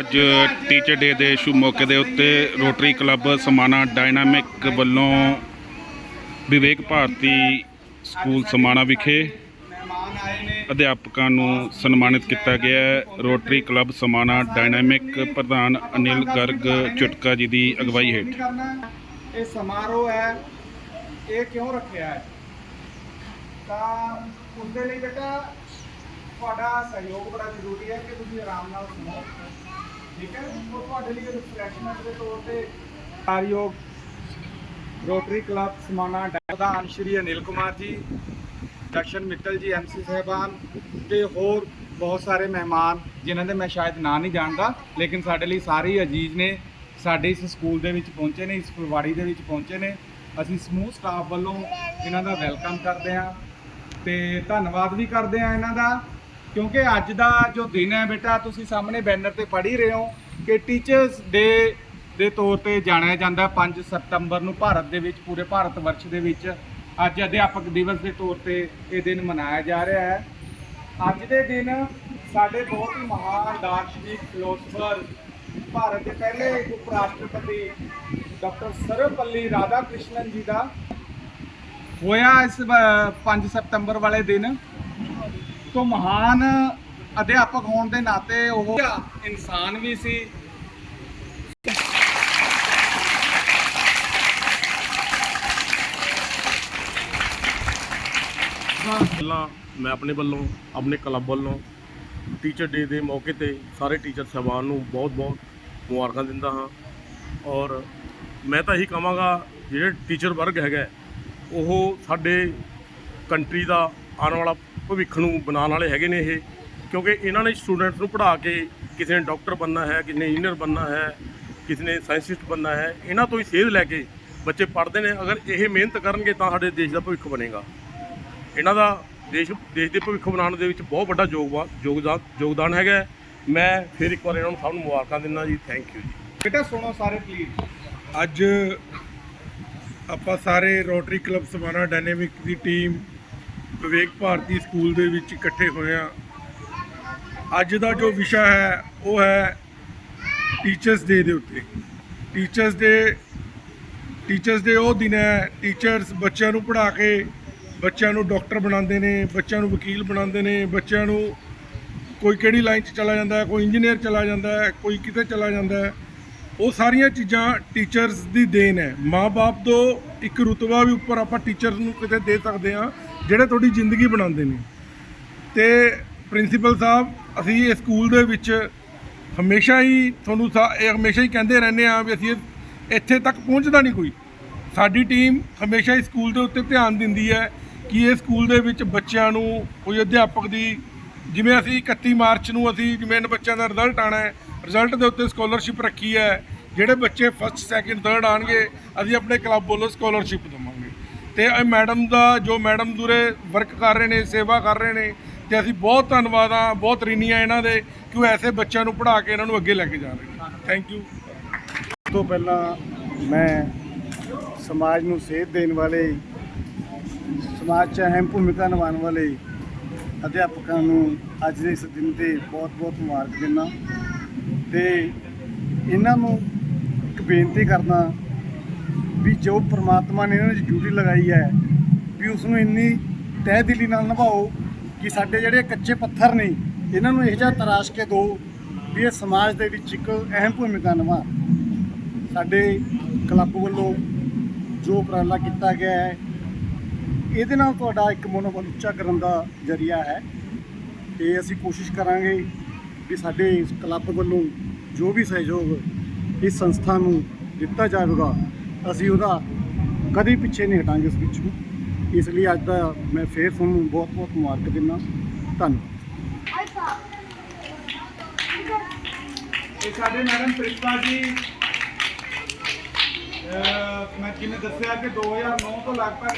ਅੱਜ teacher day ਦੇ ਸ਼ੁਭ ਮੌਕੇ ਦੇ ਉੱਤੇ ਰੋਟਰੀ ਕਲੱਬ ਸਮਾਣਾ ਡਾਇਨਾਮਿਕ ਵੱਲੋਂ ਵਿਵੇਕ ਭਾਰਤੀ ਸਕੂਲ ਸਮਾਣਾ ਵਿਖੇ ਅਧਿਆਪਕਾਂ ਨੂੰ ਸਨਮਾਨਿਤ ਕੀਤਾ ਗਿਆ ਰੋਟਰੀ ਕਲੱਬ ਸਮਾਣਾ ਡਾਇਨਾਮਿਕ ਪ੍ਰਧਾਨ ਅਨਿਲ ਗਰਗ ਚੁਟਕਾ ਜੀ ਦੀ ਅਗਵਾਈ ਹੇਠ। ਇਹ ਸਮਾਰੋਹ ਹੈ। ਇਹ ਕਿਉਂ ਰੱਖਿਆ ਹੈ? ਤਾਂ ਉਹਦੇ ਲਈ ਬੇਟਾ ਤੁਹਾਡਾ ਸਹਿਯੋਗ ਬੜਾ ਜ਼ਰੂਰੀ ਹੈ ਕਿ ਤੁਸੀਂ ਆਰਾਮ ਨਾਲ ਸੁਣੋ। ਠੀਕ ਹੈ? ਉਹ ਤੁਹਾਡੇ ਲਈ ਰਿਫਰੈਸ਼ਮੈਂਟ ਦੇ ਤੌਰ ਤੇ ਕਾਰਯੋਗ ਰੋਟਰੀ ਕਲੱਬ ਸਮਾਣਾ ਪ੍ਰਧਾਨ ਸ਼੍ਰੀ ਅਨਿਲ ਕੁਮਾਰ ਜੀ, ਦਰਸ਼ਨ ਮਿੱਤਲ ਜੀ ਐਮਸੀ ਸਾਹਿਬਾਨ ਤੇ ਹੋਰ ਬਹੁਤ ਸਾਰੇ ਮਹਿਮਾਨ ਜਿਨ੍ਹਾਂ ਦੇ ਮੈਂ ਸ਼ਾਇਦ ਨਾਂ ਨਹੀਂ ਜਾਣਦਾ, ਲੇਕਿਨ ਸਾਡੇ ਲਈ ਸਾਰੇ ਹੀ ਅਜੀਜ਼ ਨੇ, ਸਾਡੇ ਇਸ ਸਕੂਲ ਦੇ ਵਿੱਚ ਪਹੁੰਚੇ ਨੇ, ਇਸ ਫੁਲਵਾੜੀ ਦੇ ਵਿੱਚ ਪਹੁੰਚੇ ਨੇ। ਅਸੀਂ ਸਮੂਹ ਸਟਾਫ ਵੱਲੋਂ ਇਹਨਾਂ ਦਾ ਵੈਲਕਮ ਕਰਦੇ ਹਾਂ ਤੇ ਧੰਨਵਾਦ ਵੀ ਕਰਦੇ ਹਾਂ ਇਹਨਾਂ ਦਾ। ਕਿਉਂਕਿ ਅੱਜ ਦਾ ਜੋ ਦਿਨ ਹੈ ਬੇਟਾ, ਤੁਸੀਂ ਸਾਹਮਣੇ ਬੈਨਰ ਤੇ ਪੜ੍ਹ ਹੀ ਰਹੇ ਹੋ ਕਿ ਟੀਚਰਸ ਡੇ ਦੇ ਤੌਰ ਤੇ ਜਾਣਿਆ ਜਾਂਦਾ ਹੈ 5 ਸਤੰਬਰ ਨੂੰ ਭਾਰਤ ਦੇ ਵਿੱਚ, ਪੂਰੇ ਭਾਰਤ ਵਰਸ਼ ਦੇ ਵਿੱਚ ਅੱਜ ਅਧਿਆਪਕ ਦਿਵਸ ਦੇ ਤੌਰ ਤੇ ਇਹ ਦਿਨ ਮਨਾਇਆ ਜਾ ਰਿਹਾ ਹੈ। ਅੱਜ ਦੇ ਦਿਨ ਸਾਡੇ ਬਹੁਤ ਹੀ ਮਹਾਨ ਦਾਰਸ਼ਨਿਕ ਫਿਲੋਸਫਰ ਭਾਰਤ ਦੇ ਪਹਿਲੇ ਉਪ ਰਾਸ਼ਟਰਪਤੀ ਡਾਕਟਰ ਸਰਵਪੱਲੀ ਰਾਧਾ ਕ੍ਰਿਸ਼ਨਨ ਜੀ ਦਾ ਹੋਇਆ ਇਸ 5 ਸਤੰਬਰ ਵਾਲੇ ਦਿਨ। ਤੋਂ ਮਹਾਨ ਅਧਿਆਪਕ ਹੋਣ ਦੇ ਨਾਤੇ ਉਹ ਇਨਸਾਨ ਵੀ ਸੀ। ਪਹਿਲਾਂ ਮੈਂ ਆਪਣੇ ਵੱਲੋਂ, ਆਪਣੇ ਕਲੱਬ ਵੱਲੋਂ ਟੀਚਰ ਡੇ ਦੇ ਮੌਕੇ ਤੇ ਸਾਰੇ ਟੀਚਰ ਸਾਹਿਬਾਨ ਨੂੰ ਬਹੁਤ-ਬਹੁਤ ਮੁਬਾਰਕਾਂ ਦਿੰਦਾ ਹਾਂ। ਔਰ ਮੈਂ ਤਾਂ ਇਹੀ ਕਹਾਂਗਾ, ਜਿਹੜੇ ਟੀਚਰ ਵਰਗ ਹੈਗਾ, ਉਹ ਸਾਡੇ ਕੰਟਰੀ ਦਾ ਆਉਣ ਵਾਲਾ ਭਵਿੱਖ ਨੂੰ ਬਣਾਉਣ ਵਾਲੇ ਹੈਗੇ ਨੇ ਇਹ ਕਿਉਂਕਿ ਇਹਨਾਂ ਨੇ ਸਟੂਡੈਂਟਸ ਨੂੰ ਪੜ੍ਹਾ ਕੇ ਕਿਸੇ ਨੇ ਡਾਕਟਰ ਬਣਨਾ ਹੈ ਕਿਸੇ ਨੇ ਇੰਜੀਨੀਅਰ ਬਣਨਾ ਹੈ ਕਿਸੇ ਨੇ ਸਾਇੰਸਿਸਟ ਬਣਨਾ ਹੈ ਇਹਨਾਂ ਤੋਂ ਹੀ ਸੇਧ ਲੈ ਕੇ ਬੱਚੇ ਪੜ੍ਹਦੇ ਨੇ। ਅਗਰ ਇਹ ਮਿਹਨਤ ਕਰਨਗੇ ਤਾਂ ਸਾਡੇ ਦੇਸ਼ ਦਾ ਭਵਿੱਖ ਬਣੇਗਾ। ਇਹਨਾਂ ਦਾ ਦੇਸ਼ ਦੇਸ਼ ਦੇ ਭਵਿੱਖ ਬਣਾਉਣ ਦੇ ਵਿੱਚ ਬਹੁਤ ਵੱਡਾ ਯੋਗਦਾਨ ਯੋਗਦਾਨ ਯੋਗਦਾਨ ਹੈਗਾ। ਮੈਂ ਫਿਰ ਇੱਕ ਵਾਰ ਇਹਨਾਂ ਨੂੰ ਸਭ ਨੂੰ ਮੁਬਾਰਕਾਂ ਦਿੰਦਾ ਜੀ। ਥੈਂਕ ਯੂ ਜੀ। ਬੇਟਾ ਸੁਣੋ ਸਾਰੇ ਪਲੀਜ਼ ਅੱਜ ਆਪਾਂ ਸਾਰੇ ਰੋਟਰੀ ਕਲੱਬ ਸਮਾਣਾ ਡਾਇਨਾਮਿਕ ਦੀ ਟੀਮ ਵਿਵੇਕ ਭਾਰਤੀ ਸਕੂਲ ਦੇ ਵਿੱਚ ਇਕੱਠੇ ਹੋਏ ਹਾਂ। ਅੱਜ ਦਾ ਜੋ ਵਿਸ਼ਾ ਹੈ, ਉਹ ਹੈ ਟੀਚਰਸ ਡੇ ਦੇ ਉੱਤੇ। ਟੀਚਰਸ ਡੇ ਟੀਚਰਸ ਡੇ ਉਹ ਦਿਨ ਹੈ ਟੀਚਰਸ ਬੱਚਿਆਂ ਨੂੰ ਪੜ੍ਹਾ ਕੇ ਬੱਚਿਆਂ ਨੂੰ ਡਾਕਟਰ ਬਣਾਉਂਦੇ ਨੇ, ਬੱਚਿਆਂ ਨੂੰ ਵਕੀਲ ਬਣਾਉਂਦੇ ਨੇ, ਬੱਚਿਆਂ ਨੂੰ ਕੋਈ ਕਿਹੜੀ ਲਾਈਨ 'ਚ ਚਲਾ ਜਾਂਦਾ ਹੈ, ਕੋਈ ਇੰਜੀਨੀਅਰ ਚਲਾ ਜਾਂਦਾ ਹੈ, ਕੋਈ ਕਿਤੇ ਚਲਾ ਜਾਂਦਾ ਹੈ। ਉਹ ਸਾਰੀਆਂ ਚੀਜ਼ਾਂ ਟੀਚਰਸ ਦੀ ਦੇਣ ਹੈ। ਮਾਪੇ ਤੋਂ ਇੱਕ ਰੁਤਬਾ ਵੀ ਉੱਪਰ ਆਪਾਂ ਟੀਚਰਸ ਨੂੰ ਕਿਤੇ ਦੇ ਸਕਦੇ ਹਾਂ। ਜਿਹੜੇ ਤੁਹਾਡੀ ਜ਼ਿੰਦਗੀ ਬਣਾਉਂਦੇ ਨੇ। ਤੇ ਪ੍ਰਿੰਸੀਪਲ ਸਾਹਿਬ, ਅਸੀਂ ਇਹ ਸਕੂਲ ਦੇ ਵਿੱਚ ਹਮੇਸ਼ਾ ਹੀ ਤੁਹਾਨੂੰ ਸਾ- ਇਹ ਹਮੇਸ਼ਾ ਹੀ ਕਹਿੰਦੇ ਰਹਿੰਦੇ ਆ ਵੀ ਅਸੀਂ ਇੱਥੇ ਤੱਕ ਪਹੁੰਚਦਾ ਨਹੀਂ ਕੋਈ। ਸਾਡੀ ਟੀਮ ਹਮੇਸ਼ਾ ਹੀ ਸਕੂਲ ਦੇ ਉੱਤੇ ਧਿਆਨ ਦਿੰਦੀ ਹੈ ਕਿ ਇਹ ਸਕੂਲ ਦੇ ਵਿੱਚ ਬੱਚਿਆਂ ਨੂੰ, ਕੋਈ ਅਧਿਆਪਕ ਦੀ, ਜਿਵੇਂ ਅਸੀਂ 31 ਮਾਰਚ ਨੂੰ ਅਸੀਂ, ਜਿਵੇਂ ਇਹਨਾਂ ਬੱਚਿਆਂ ਦਾ ਰਿਜ਼ਲਟ ਆਣਾ ਹੈ, ਰਿਜ਼ਲਟ ਦੇ ਉੱਤੇ ਸਕਾਲਰਸ਼ਿਪ ਰੱਖੀ ਹੈ। ਜਿਹੜੇ ਬੱਚੇ ਫਸਟ ਸੈਕਿੰਡ ਥਰਡ ਆਣਗੇ ਅਸੀਂ ਆਪਣੇ ਕਲੱਬ ਵੱਲੋਂ ਸਕਾਲਰਸ਼ਿਪ ਦੇਵਾਂਗੇ। ਤੇ ਇਹ ਮੈਡਮ ਦਾ, ਜੋ ਮੈਡਮ ਦੂਰੇ ਵਰਕ ਕਰ ਰਹੇ ਨੇ, ਸੇਵਾ ਕਰ ਰਹੇ ਨੇ, ਤੇ ਅਸੀਂ ਬਹੁਤ ਧੰਨਵਾਦ ਆ ਬਹੁਤ ਰਿਣੀ ਆ ਇਹਨਾਂ ਦੇ, ਕਿ ਉਹ ਐਸੇ ਬੱਚਿਆਂ ਨੂੰ ਪੜ੍ਹਾ ਕੇ ਇਹਨਾਂ ਨੂੰ ਅੱਗੇ ਲੈ ਕੇ ਜਾ ਰਹੇ ਨੇ। ਥੈਂਕ ਯੂ ਤੋਂ ਪਹਿਲਾਂ ਮੈਂ ਸਮਾਜ ਨੂੰ ਸੇਧ ਦੇਣ ਵਾਲੇ, ਸਮਾਜ 'ਚ ਅਹਿਮ ਭੂਮਿਕਾ ਨਿਭਾਉਣ ਵਾਲੇ ਅਧਿਆਪਕਾਂ ਨੂੰ ਅੱਜ ਦੇ ਇਸ ਦਿਨ ਤੇ ਬਹੁਤ-ਬਹੁਤ ਮੁਬਾਰਕ ਦਿੰਦਾ। ਤੇ ਇਹਨਾਂ ਨੂੰ ਇੱਕ ਬੇਨਤੀ ਕਰਦਾ ਵੀ ਜੋ ਪ੍ਰਮਾਤਮਾ ਨੇ ਇਹਨਾਂ 'ਚ ਡਿਊਟੀ ਲਗਾਈ ਹੈ, ਵੀ ਉਸ ਨੂੰ ਇੰਨੀ ਤਹਿ ਦਿਲੀ ਨਾਲ ਨਿਭਾਓ ਕਿ ਸਾਡੇ ਜਿਹੜੇ ਕੱਚੇ ਪੱਥਰ ਨੇ, ਇਹਨਾਂ ਨੂੰ ਇਹ ਜਿਹਾ ਤਰਾਸ਼ ਕੇ ਦਿਓ ਵੀ ਇਹ ਸਮਾਜ ਦੇ ਵਿੱਚ ਇੱਕ ਅਹਿਮ ਭੂਮਿਕਾ ਨਿਭਾ। ਸਾਡੇ ਕਲੱਬ ਵੱਲੋਂ ਜੋ ਉਪਰਾਲਾ ਕੀਤਾ ਗਿਆ ਹੈ, ਇਹਦੇ ਨਾਲ ਤੁਹਾਡਾ ਇੱਕ ਮਨੋਬਲ ਉੱਚਾ ਕਰਨ ਦਾ ਜਰੀਆ ਹੈ। ਤੇ ਅਸੀਂ ਕੋਸ਼ਿਸ਼ ਕਰਾਂਗੇ ਵੀ ਸਾਡੇ ਇਸ ਕਲੱਬ ਵੱਲੋਂ ਜੋ ਵੀ ਸਹਿਯੋਗ ਇਸ ਸੰਸਥਾ ਨੂੰ ਦਿੱਤਾ ਜਾਵੇਗਾ ਅਸੀਂ ਉਹਦਾ ਕਦੀ ਪਿੱਛੇ ਨਹੀਂ ਹਟਾਂਗੇ ਇਸ ਪਿੱਛੋਂ ਇਸ ਲਈ ਅੱਜ ਦਾ ਮੈਂ ਫੇਰ ਤੁਹਾਨੂੰ ਬਹੁਤ ਬਹੁਤ ਮੁਬਾਰਕ ਦਿੰਦਾ। ਧੰਨਵਾਦ। ਇਹ ਸਾਡੇ ਮੈਡਮ ਪ੍ਰਿੰਪਾ ਜੀ ਮੈਂ ਜਿਵੇਂ ਦੱਸਿਆ ਕਿ 2009 ਤੋਂ ਲਗਭਗ